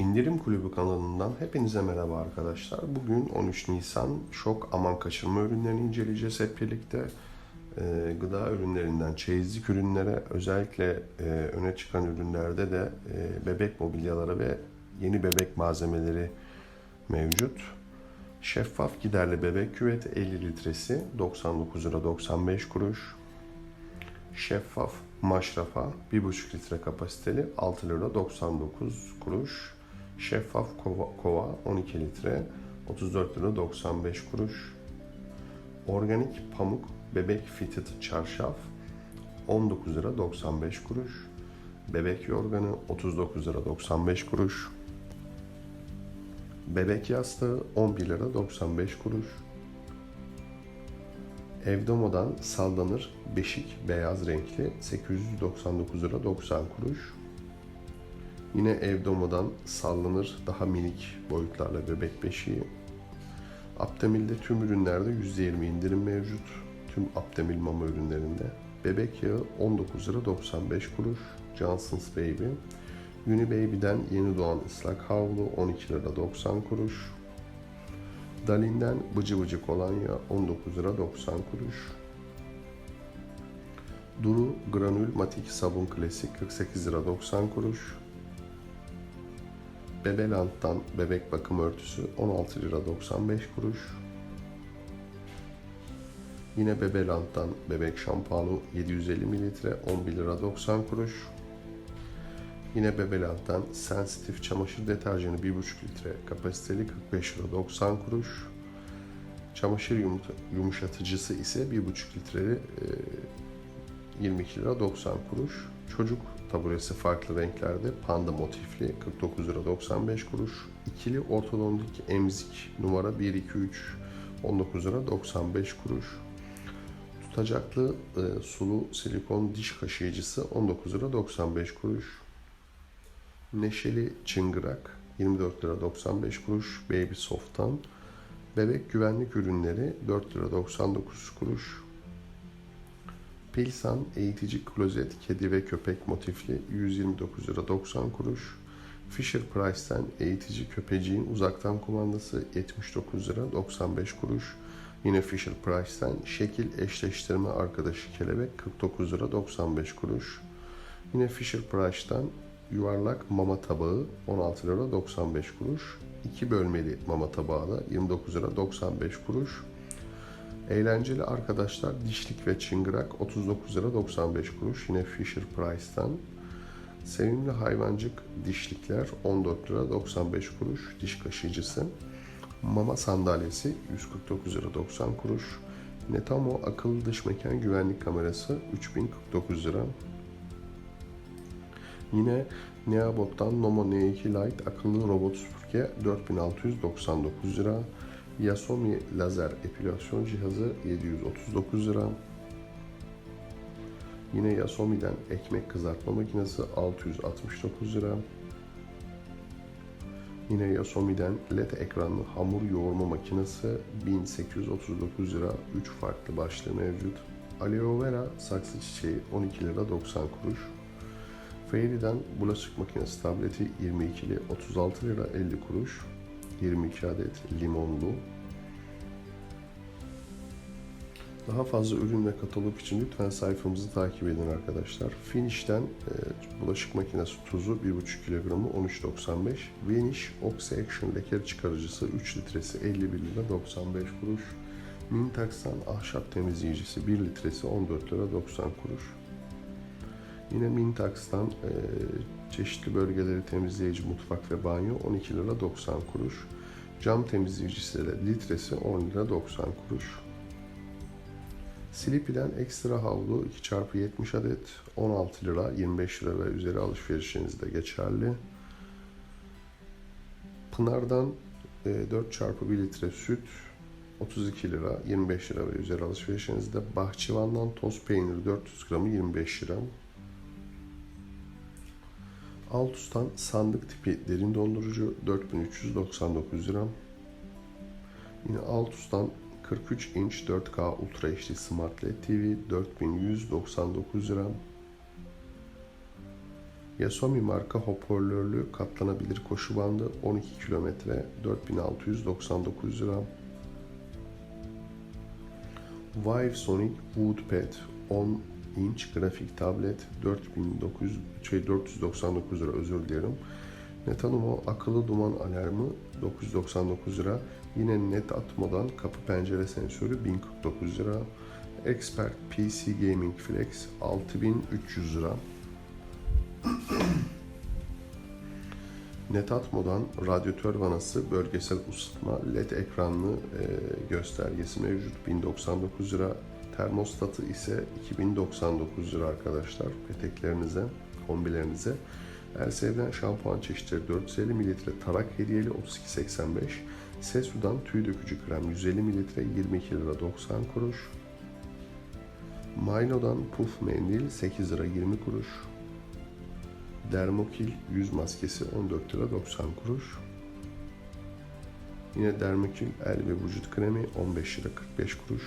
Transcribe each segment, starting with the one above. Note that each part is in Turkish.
İndirim Kulübü kanalından hepinize merhaba arkadaşlar. Bugün 13 Nisan şok aman kaçırma ürünlerini inceleyeceğiz hep birlikte. Ee, gıda ürünlerinden çeyizlik ürünlere özellikle e, öne çıkan ürünlerde de e, bebek mobilyaları ve yeni bebek malzemeleri mevcut. Şeffaf giderli bebek küveti 50 litresi 99 lira 95 kuruş. Şeffaf maşrafa 1,5 litre kapasiteli 6 lira 99 kuruş. Şeffaf kova, kova 12 litre 34 lira 95 kuruş. Organik pamuk bebek fitted çarşaf 19 lira 95 kuruş. Bebek yorganı 39 lira 95 kuruş. Bebek yastığı 11 lira 95 kuruş. Evdomo'dan sallanır beşik beyaz renkli 899 lira 90 kuruş. Yine Evdomo'dan sallanır daha minik boyutlarla bebek beşiği. Aptamil'de tüm ürünlerde %20 indirim mevcut. Tüm Aptamil mama ürünlerinde. Bebek yağı 19 lira 95 kuruş. Johnson's Baby. Unibaby'den yeni doğan ıslak havlu 12 lira 90 kuruş. Dalin'den bıcı bıcı kolonya 19 lira 90 kuruş. Duru Granül Matik Sabun Klasik 48 lira 90 kuruş. Bebelant'tan bebek bakım örtüsü 16 lira 95 kuruş. Yine Bebelant'tan bebek şampuanı 750 mililitre 11 lira 90 kuruş. Yine Bebelant'tan sensitif çamaşır deterjanı 1,5 litre kapasiteli 45 lira 90 kuruş. Çamaşır yumuşa- yumuşatıcısı ise 1,5 litreli e, 22 lira 90 kuruş. Çocuk taburesi farklı renklerde panda motifli 49 lira 95 kuruş. İkili ortodontik emzik numara 1 2 3 19 lira 95 kuruş. Tutacaklı e, sulu silikon diş kaşıyıcısı 19 lira 95 kuruş. Neşeli çıngırak 24 lira 95 kuruş Baby Soft'tan. Bebek güvenlik ürünleri 4 lira 99 kuruş. Pilsan eğitici klozet kedi ve köpek motifli 129 lira 90 kuruş. Fisher Price'ten eğitici köpeciğin uzaktan kumandası 79 lira 95 kuruş. Yine Fisher Price'ten şekil eşleştirme arkadaşı kelebek 49 lira 95 kuruş. Yine Fisher Price'tan yuvarlak mama tabağı 16 lira 95 kuruş. 2 bölmeli mama tabağı da 29 lira 95 kuruş. Eğlenceli arkadaşlar dişlik ve çıngırak 39 lira 95 kuruş. Yine Fisher Price'tan. Sevimli hayvancık dişlikler 14 lira 95 kuruş. Diş kaşıyıcısı. Mama sandalyesi 149 lira 90 kuruş. Netamo akıllı dış mekan güvenlik kamerası 3049 lira. Yine Neabot'tan Nomo N2 Lite akıllı robot süpürge 4699 lira. Yasomi lazer epilasyon cihazı 739 lira. Yine Yasomi'den ekmek kızartma makinesi 669 lira. Yine Yasomi'den LED ekranlı hamur yoğurma makinesi 1839 lira. 3 farklı başlığı mevcut. Aloe vera saksı çiçeği 12 lira 90 kuruş. Fairy'den bulaşık makinesi tableti 22'li 36 lira 50 kuruş. 22 adet limonlu. Daha fazla ürün ve katalog için lütfen sayfamızı takip edin arkadaşlar. Finish'ten e, bulaşık makinesi tuzu 1,5 kilogramı 13.95. Vanish Oxy Action leke çıkarıcısı 3 litresi 51 lira 95 kuruş. Mintax'tan ahşap temizleyicisi 1 litresi 14 lira 90 kuruş. Yine Mintax'tan e, çeşitli bölgeleri temizleyici mutfak ve banyo 12 lira 90 kuruş. Cam temizleyicisi de litresi 10 lira 90 kuruş. Sleepy'den ekstra havlu 2x70 adet 16 lira 25 lira ve üzeri alışverişinizde geçerli. Pınar'dan e, 4x1 litre süt 32 lira 25 lira ve üzeri alışverişinizde. Bahçıvan'dan toz peynir 400 gramı 25 lira. Altus'tan sandık tipi derin dondurucu 4399 lira. Yine Altus'tan 43 inç 4K Ultra HD Smart LED TV 4199 lira. Yasomi marka hoparlörlü katlanabilir koşu bandı 12 kilometre 4699 lira. Vive Sonic Woodpad 10 inç grafik tablet 4900 şey 499 lira özür dilerim. Netanumo akıllı duman alarmı 999 lira. Yine Net Atmo'dan kapı pencere sensörü 1049 lira. Expert PC Gaming Flex 6300 lira. Netatmo'dan radyatör vanası bölgesel ısıtma led ekranlı e, göstergesi mevcut 1099 lira. Termostatı ise 2099 lira arkadaşlar peteklerinize, kombilerinize. Elsev'den şampuan çeşitleri 450 ml tarak hediyeli 32.85. Sesu'dan tüy dökücü krem 150 ml 22 lira 90 kuruş. Milo'dan puf mendil 8 lira 20 kuruş. Dermokil yüz maskesi 14 lira 90 kuruş. Yine Dermokil el ve vücut kremi 15 lira 45 kuruş.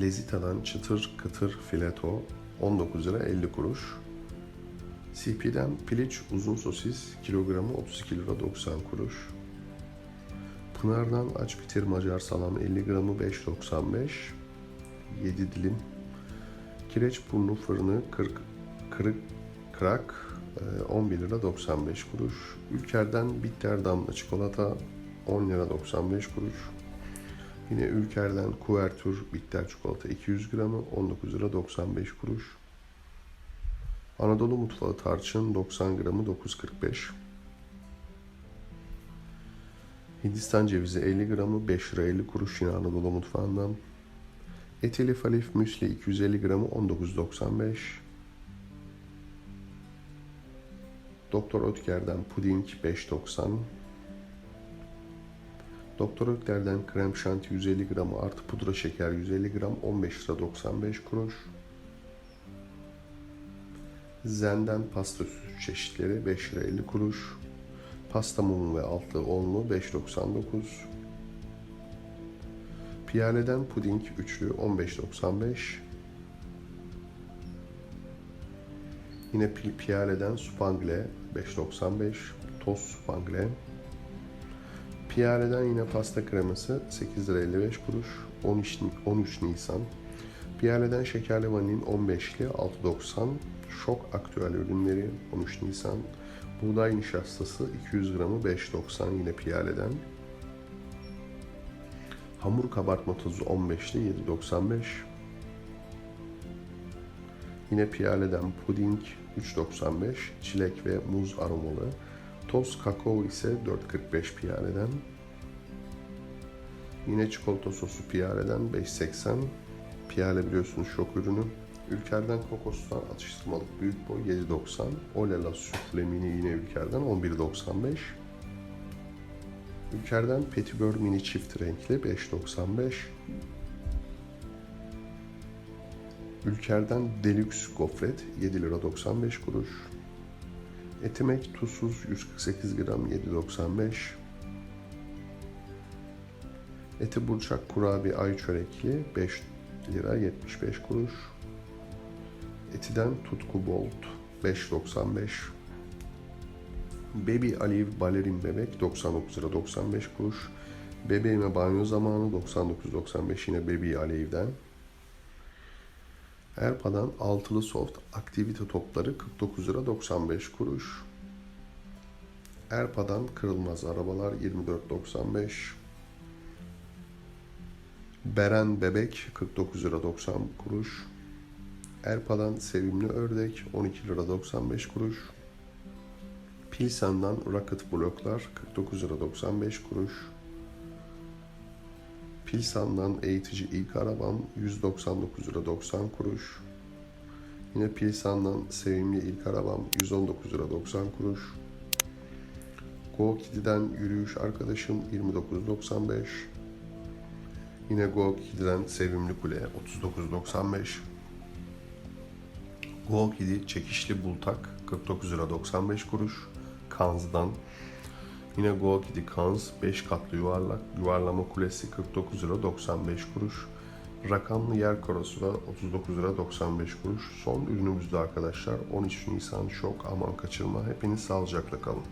Lezita'dan çıtır kıtır fileto 19 lira 50 kuruş. CP'den piliç uzun sosis kilogramı 32 lira 90 kuruş. Pınar'dan aç bitir Macar salam 50 gramı 5.95 7 dilim. Kireç burnu fırını 40 kırık krak e, 11 lira 95 kuruş. Ülker'den bitter damla çikolata 10 lira 95 kuruş. Yine Ülker'den kuvertür bitter çikolata 200 gramı 19 lira 95 kuruş. Anadolu mutfağı tarçın 90 gramı 9.45. Hindistan cevizi 50 gramı 5 lira 50 kuruş yine Anadolu mutfağından. Eteli falif müsli 250 gramı 19.95. Doktor Ötker'den puding 5.90. Doktor Ötker'den krem şanti 150 gramı artı pudra şeker 150 gram 15 lira 95 kuruş. Zen'den pasta süt çeşitleri 5 lira 50 kuruş. Pasta mumu ve altlı onlu 5.99. Piyale'den puding üçlü 15.95. Yine Pi- Piyale'den Spangle 5.95. Toz Spangle. Piyale'den yine pasta kreması 8 lira 55 kuruş. 13, Ni- 13 Nisan. Piyale'den şekerli vanilin 15'li 6.90. Şok aktüel ürünleri 13 Nisan. Buğday nişastası 200 gramı 5.90 yine Piyale'den. Hamur kabartma tozu 15'li 7.95. Yine Piyale'den puding 3.95. Çilek ve muz aromalı. Toz kakao ise 4.45 Piyale'den. Yine çikolata sosu Piyale'den 5.80. Piyale biliyorsunuz şok ürünü. Ülker'den kokostan atıştırmalık büyük boy 7.90. Olela sufle mini yine Ülker'den 11.95. Ülker'den Petibör mini çift renkli 5.95. Ülker'den Deluxe gofret 7 lira 95 kuruş. Etimek tuzsuz 148 gram 7.95. Eti burçak kurabiye ay çörekli 5 lira 75 kuruş. Etiden tutku bolt 5.95. Baby Alive Balerin Bebek 99 lira 95 kuruş. Bebeğime banyo zamanı 99.95 yine Baby Alive'den. Erpa'dan altılı soft aktivite topları 49 lira 95 kuruş. Erpa'dan kırılmaz arabalar 24.95. Beren bebek 49 lira 90 kuruş. Erpa'dan sevimli ördek 12 lira 95 kuruş. Pilsen'den Rocket bloklar 49 lira 95 kuruş. Pilsan'dan eğitici ilk arabam 199 lira 90 kuruş. Yine Pilsan'dan sevimli ilk arabam 119 lira 90 kuruş. Go Kidi'den yürüyüş arkadaşım 29.95. Yine Go Kidi'den sevimli kule 39.95. Go Kidi çekişli bultak 49 lira 95 kuruş. Kanz'dan Yine Go Kidi Kanz 5 katlı yuvarlak yuvarlama kulesi 49 lira 95 kuruş. Rakamlı yer korosu da 39 lira 95 kuruş. Son ürünümüzde arkadaşlar 13 Nisan şok aman kaçırma. Hepiniz sağlıcakla kalın.